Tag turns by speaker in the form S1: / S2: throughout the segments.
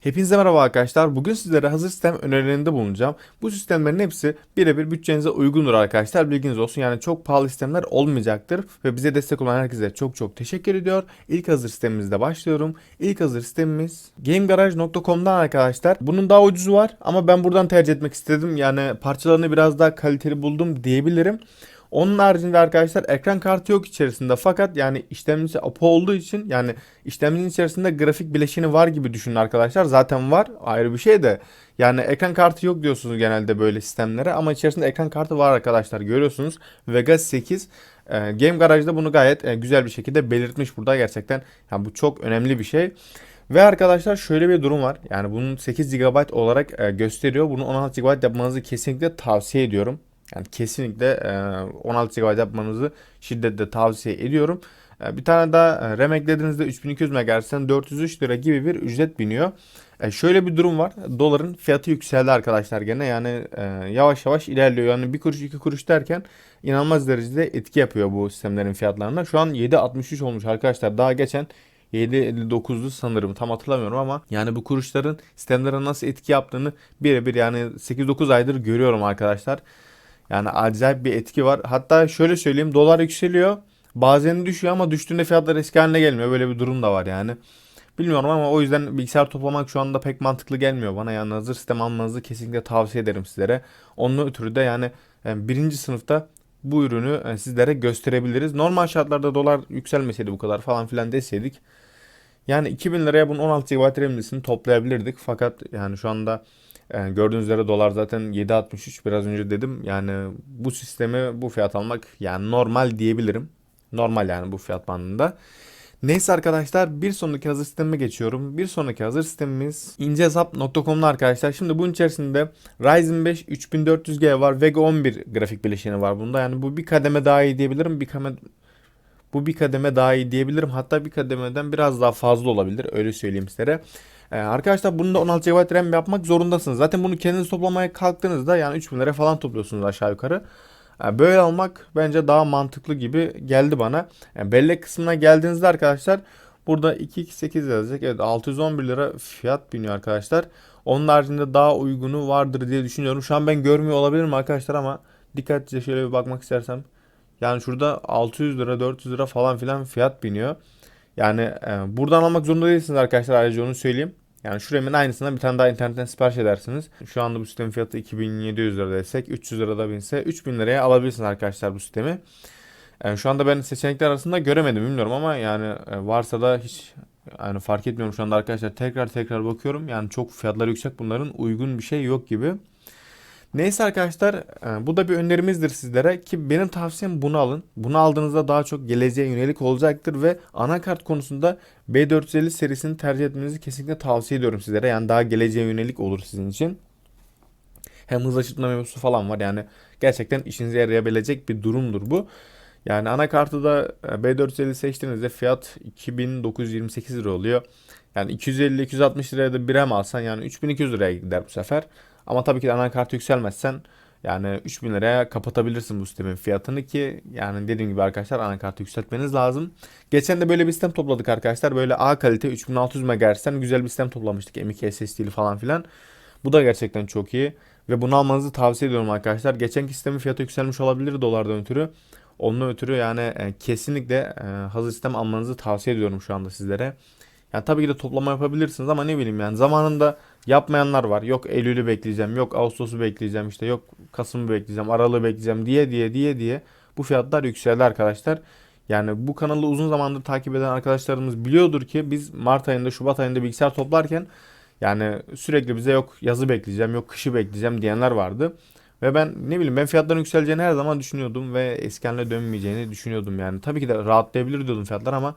S1: Hepinize merhaba arkadaşlar. Bugün sizlere hazır sistem önerilerinde bulunacağım. Bu sistemlerin hepsi birebir bütçenize uygundur arkadaşlar. Bilginiz olsun. Yani çok pahalı sistemler olmayacaktır. Ve bize destek olan herkese çok çok teşekkür ediyor. İlk hazır sistemimizde başlıyorum. İlk hazır sistemimiz GameGarage.com'dan arkadaşlar. Bunun daha ucuzu var ama ben buradan tercih etmek istedim. Yani parçalarını biraz daha kaliteli buldum diyebilirim. Onun haricinde arkadaşlar ekran kartı yok içerisinde fakat yani işlemcisi APU olduğu için yani işlemcinin içerisinde grafik bileşeni var gibi düşünün arkadaşlar. Zaten var ayrı bir şey de yani ekran kartı yok diyorsunuz genelde böyle sistemlere ama içerisinde ekran kartı var arkadaşlar görüyorsunuz. Vega 8 e, Game Garage'da bunu gayet e, güzel bir şekilde belirtmiş burada gerçekten. Yani bu çok önemli bir şey. Ve arkadaşlar şöyle bir durum var. Yani bunun 8 GB olarak e, gösteriyor. Bunu 16 GB yapmanızı kesinlikle tavsiye ediyorum. Yani kesinlikle e, 16 GB yapmanızı şiddetle tavsiye ediyorum. E, bir tane daha e, RAM eklediğinizde 3200 MHz'den 403 lira gibi bir ücret biniyor. E, şöyle bir durum var. Doların fiyatı yükseldi arkadaşlar gene. Yani e, yavaş yavaş ilerliyor. Yani bir kuruş iki kuruş derken inanılmaz derecede etki yapıyor bu sistemlerin fiyatlarına. Şu an 7.63 olmuş arkadaşlar. Daha geçen 7.59'du sanırım tam hatırlamıyorum ama yani bu kuruşların sistemlere nasıl etki yaptığını birebir yani 8-9 aydır görüyorum arkadaşlar. Yani acayip bir etki var. Hatta şöyle söyleyeyim dolar yükseliyor. Bazen düşüyor ama düştüğünde fiyatlar eski haline gelmiyor. Böyle bir durum da var yani. Bilmiyorum ama o yüzden bilgisayar toplamak şu anda pek mantıklı gelmiyor bana. Yani hazır sistem almanızı kesinlikle tavsiye ederim sizlere. Onun ötürü de yani yani birinci sınıfta bu ürünü e, sizlere gösterebiliriz. Normal şartlarda dolar yükselmeseydi bu kadar falan filan deseydik. Yani 2000 liraya bunun 16 GB RAM'lisini toplayabilirdik. Fakat yani şu anda yani gördüğünüz üzere dolar zaten 7.63 biraz önce dedim. Yani bu sistemi bu fiyat almak yani normal diyebilirim. Normal yani bu fiyat bandında. Neyse arkadaşlar bir sonraki hazır sistemime geçiyorum. Bir sonraki hazır sistemimiz incehesap.com'da arkadaşlar. Şimdi bunun içerisinde Ryzen 5 3400G var. Vega 11 grafik bileşeni var bunda. Yani bu bir kademe daha iyi diyebilirim. Bir kademe bu bir kademe daha iyi diyebilirim. Hatta bir kademeden biraz daha fazla olabilir. Öyle söyleyeyim sizlere. Ee, arkadaşlar bunu da 16 GB RAM yapmak zorundasınız. Zaten bunu kendiniz toplamaya kalktığınızda yani 3000 lira falan topluyorsunuz aşağı yukarı. Ee, böyle almak bence daha mantıklı gibi geldi bana. Yani bellek kısmına geldiğinizde arkadaşlar burada 228 yazacak. Evet 611 lira fiyat biniyor arkadaşlar. Onun haricinde daha uygunu vardır diye düşünüyorum. Şu an ben görmüyor olabilirim arkadaşlar ama dikkatlice şöyle bir bakmak istersem. Yani şurada 600 lira 400 lira falan filan fiyat biniyor. Yani e, buradan almak zorunda değilsiniz arkadaşlar ayrıca onu söyleyeyim. Yani şu RAM'in aynısından bir tane daha internetten sipariş edersiniz. Şu anda bu sistemin fiyatı 2700 lira desek 300 lira da binse 3000 liraya alabilirsiniz arkadaşlar bu sistemi. Yani şu anda ben seçenekler arasında göremedim bilmiyorum ama yani e, varsa da hiç yani fark etmiyorum şu anda arkadaşlar tekrar tekrar bakıyorum. Yani çok fiyatları yüksek bunların uygun bir şey yok gibi. Neyse arkadaşlar e, bu da bir önerimizdir sizlere ki benim tavsiyem bunu alın. Bunu aldığınızda daha çok geleceğe yönelik olacaktır ve anakart konusunda B450 serisini tercih etmenizi kesinlikle tavsiye ediyorum sizlere. Yani daha geleceğe yönelik olur sizin için. Hem hız açılma mevzusu falan var yani gerçekten işinize yarayabilecek bir durumdur bu. Yani anakartı da e, B450 seçtiğinizde fiyat 2928 lira oluyor. Yani 250-260 liraya da bir RAM alsan yani 3200 liraya gider bu sefer. Ama tabii ki de anakart yükselmezsen yani 3000 liraya kapatabilirsin bu sistemin fiyatını ki yani dediğim gibi arkadaşlar anakartı yükseltmeniz lazım. Geçen de böyle bir sistem topladık arkadaşlar. Böyle A kalite 3600 MHz'den güzel bir sistem toplamıştık. M.2 SSD'li falan filan. Bu da gerçekten çok iyi. Ve bunu almanızı tavsiye ediyorum arkadaşlar. Geçenki sistemin fiyatı yükselmiş olabilir dolardan ötürü. Onun ötürü yani e, kesinlikle e, hazır sistem almanızı tavsiye ediyorum şu anda sizlere. Yani tabii ki de toplama yapabilirsiniz ama ne bileyim yani zamanında yapmayanlar var. Yok Eylül'ü bekleyeceğim, yok Ağustos'u bekleyeceğim, işte yok Kasım'ı bekleyeceğim, Aralık'ı bekleyeceğim diye diye diye diye bu fiyatlar yükseldi arkadaşlar. Yani bu kanalı uzun zamandır takip eden arkadaşlarımız biliyordur ki biz Mart ayında, Şubat ayında bilgisayar toplarken yani sürekli bize yok yazı bekleyeceğim, yok kışı bekleyeceğim diyenler vardı. Ve ben ne bileyim ben fiyatların yükseleceğini her zaman düşünüyordum ve eski haline dönmeyeceğini düşünüyordum yani. Tabii ki de rahatlayabilir diyordum fiyatlar ama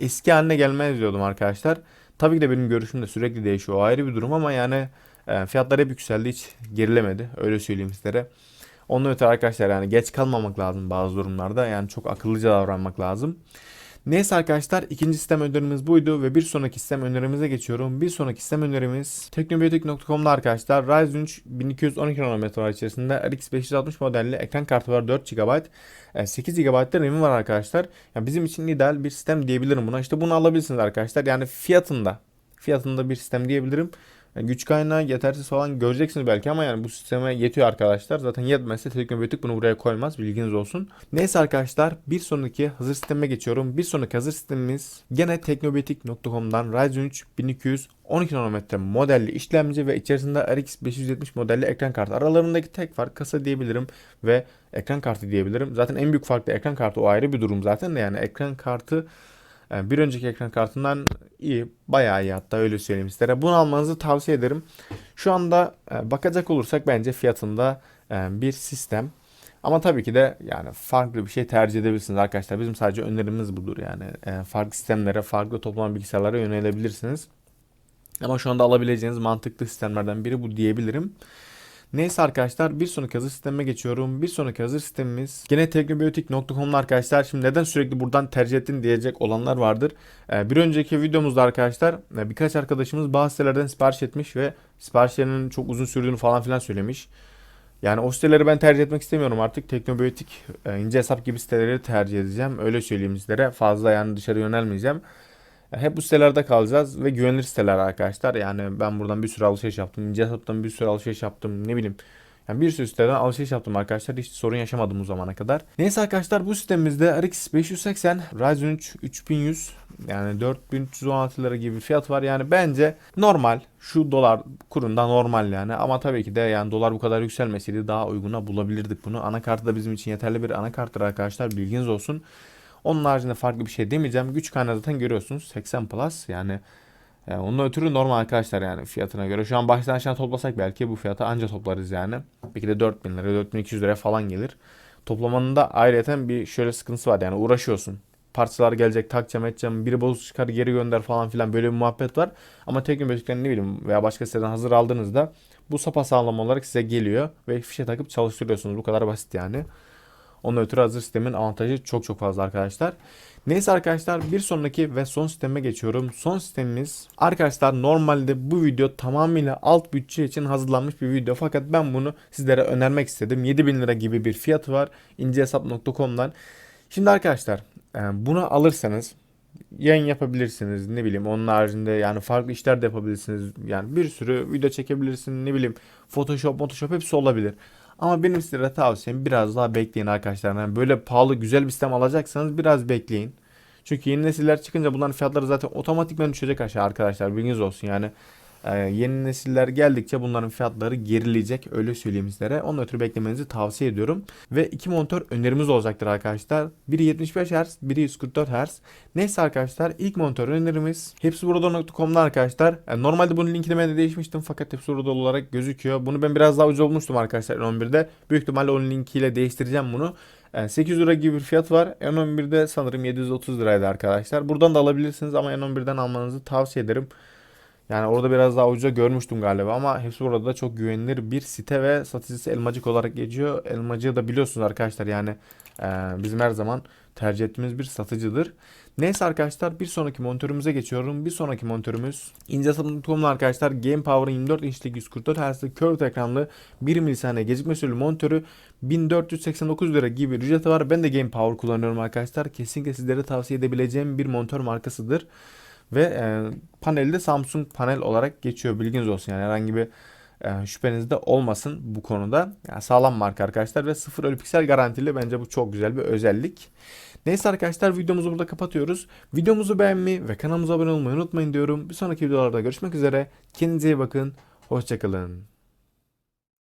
S1: eski haline gelmez diyordum arkadaşlar. Tabii ki de benim görüşüm de sürekli değişiyor. O ayrı bir durum ama yani e, fiyatlar hep yükseldi hiç gerilemedi. Öyle söyleyeyim sizlere. Onun öte arkadaşlar yani geç kalmamak lazım bazı durumlarda. Yani çok akıllıca davranmak lazım. Neyse arkadaşlar ikinci sistem önerimiz buydu ve bir sonraki sistem önerimize geçiyorum. Bir sonraki sistem önerimiz teknobiyotik.com'da arkadaşlar Ryzen 3 1212 nanometre içerisinde RX 560 modelli ekran kartı var 4 GB 8 GB da RAM'i var arkadaşlar. Yani bizim için ideal bir sistem diyebilirim buna. İşte bunu alabilirsiniz arkadaşlar. Yani fiyatında fiyatında bir sistem diyebilirim. Yani güç kaynağı yetersiz falan göreceksiniz belki ama yani bu sisteme yetiyor arkadaşlar. Zaten yetmezse Teknobiyotik bunu buraya koymaz bilginiz olsun. Neyse arkadaşlar bir sonraki hazır sisteme geçiyorum. Bir sonraki hazır sistemimiz gene teknobiyotik.com'dan Ryzen 3 1200 12 nanometre modelli işlemci ve içerisinde RX 570 modelli ekran kartı. Aralarındaki tek fark kasa diyebilirim ve ekran kartı diyebilirim. Zaten en büyük fark da ekran kartı o ayrı bir durum zaten de yani ekran kartı e, bir önceki ekran kartından iyi, bayağı iyi hatta öyle söyleyeyim sizlere. Bunu almanızı tavsiye ederim. Şu anda e, bakacak olursak bence fiyatında e, bir sistem. Ama tabii ki de yani farklı bir şey tercih edebilirsiniz arkadaşlar. Bizim sadece önerimiz budur yani. Farklı sistemlere, farklı toplama bilgisayarlara yönelebilirsiniz. Ama şu anda alabileceğiniz mantıklı sistemlerden biri bu diyebilirim. Neyse arkadaşlar bir sonraki hazır sisteme geçiyorum. Bir sonraki hazır sistemimiz gene teknobiyotik.com'da arkadaşlar. Şimdi neden sürekli buradan tercih ettin diyecek olanlar vardır. Ee, bir önceki videomuzda arkadaşlar e, birkaç arkadaşımız bazı sitelerden sipariş etmiş ve siparişlerinin çok uzun sürdüğünü falan filan söylemiş. Yani o siteleri ben tercih etmek istemiyorum artık. Teknobiyotik, e, ince hesap gibi siteleri tercih edeceğim. Öyle söyleyeyim sizlere. Fazla yani dışarı yönelmeyeceğim. Hep bu sitelerde kalacağız ve güvenilir siteler arkadaşlar. Yani ben buradan bir sürü alışveriş yaptım. İnce hesaptan bir sürü alışveriş yaptım. Ne bileyim. Yani bir sürü siteden alışveriş yaptım arkadaşlar. Hiç sorun yaşamadım bu zamana kadar. Neyse arkadaşlar bu sitemizde RX 580 Ryzen 3 3100 yani 4316 lira gibi fiyat var. Yani bence normal. Şu dolar kurunda normal yani. Ama tabii ki de yani dolar bu kadar yükselmeseydi daha uyguna bulabilirdik bunu. Anakartı da bizim için yeterli bir anakarttır arkadaşlar. Bilginiz olsun. Onun haricinde farklı bir şey demeyeceğim. Güç kaynağı zaten görüyorsunuz 80 plus yani yani onun ötürü normal arkadaşlar yani fiyatına göre. Şu an baştan aşağı toplasak belki bu fiyata anca toplarız yani. Belki de 4000 lira 4200 liraya falan gelir. Toplamanın da ayrıyeten bir şöyle sıkıntısı var yani uğraşıyorsun. Parçalar gelecek takacağım edeceğim biri bozuk çıkar geri gönder falan filan böyle bir muhabbet var. Ama teknolojiklerini ne bileyim veya başka siteden hazır aldığınızda bu sapa sağlam olarak size geliyor ve fişe takıp çalıştırıyorsunuz. Bu kadar basit yani. Onun ötürü hazır sistemin avantajı çok çok fazla arkadaşlar. Neyse arkadaşlar bir sonraki ve son sisteme geçiyorum. Son sistemimiz arkadaşlar normalde bu video tamamıyla alt bütçe için hazırlanmış bir video. Fakat ben bunu sizlere önermek istedim. 7000 lira gibi bir fiyatı var incehesap.com'dan. Şimdi arkadaşlar e, bunu alırsanız yayın yapabilirsiniz ne bileyim onun haricinde yani farklı işler de yapabilirsiniz yani bir sürü video çekebilirsiniz ne bileyim Photoshop Photoshop hepsi olabilir ama benim size tavsiyem biraz daha bekleyin arkadaşlar. Yani böyle pahalı güzel bir sistem alacaksanız biraz bekleyin. Çünkü yeni nesiller çıkınca bunların fiyatları zaten otomatikman düşecek aşağı arkadaşlar. Bilginiz olsun yani. Ee, yeni nesiller geldikçe bunların fiyatları gerileyecek öyle söyleyeyim sizlere. Onun ötürü beklemenizi tavsiye ediyorum. Ve iki monitör önerimiz olacaktır arkadaşlar. Biri 75 Hz, biri 144 Hz. Neyse arkadaşlar ilk monitör önerimiz hepsi burada.com'da arkadaşlar. Yani normalde bunun linkini ben de değişmiştim fakat hepsi olarak gözüküyor. Bunu ben biraz daha ucuz olmuştum arkadaşlar N11'de. Büyük ihtimalle onun linkiyle değiştireceğim bunu. Yani 800 lira gibi bir fiyat var. N11'de sanırım 730 liraydı arkadaşlar. Buradan da alabilirsiniz ama N11'den almanızı tavsiye ederim. Yani orada biraz daha ucuza görmüştüm galiba ama hepsi burada da çok güvenilir bir site ve satıcısı Elmacık olarak geçiyor. Elmacığı da biliyorsunuz arkadaşlar yani e, bizim her zaman tercih ettiğimiz bir satıcıdır. Neyse arkadaşlar bir sonraki monitörümüze geçiyorum. Bir sonraki monitörümüz incesatım.com'la arkadaşlar Game Power'ın 24 inçlik 144 Hz'li curved ekranlı 1 milisaniye gecikme süreli monitörü 1489 lira gibi bir ücreti var. Ben de Game Power kullanıyorum arkadaşlar. Kesinlikle sizlere tavsiye edebileceğim bir monitör markasıdır. Ve e, paneli de Samsung panel olarak geçiyor. Bilginiz olsun yani herhangi bir e, şüpheniz de olmasın bu konuda. Yani sağlam marka arkadaşlar ve sıfır ölü piksel garantili bence bu çok güzel bir özellik. Neyse arkadaşlar videomuzu burada kapatıyoruz. Videomuzu beğenmeyi ve kanalımıza abone olmayı unutmayın diyorum. Bir sonraki videolarda görüşmek üzere. Kendinize iyi bakın. Hoşçakalın.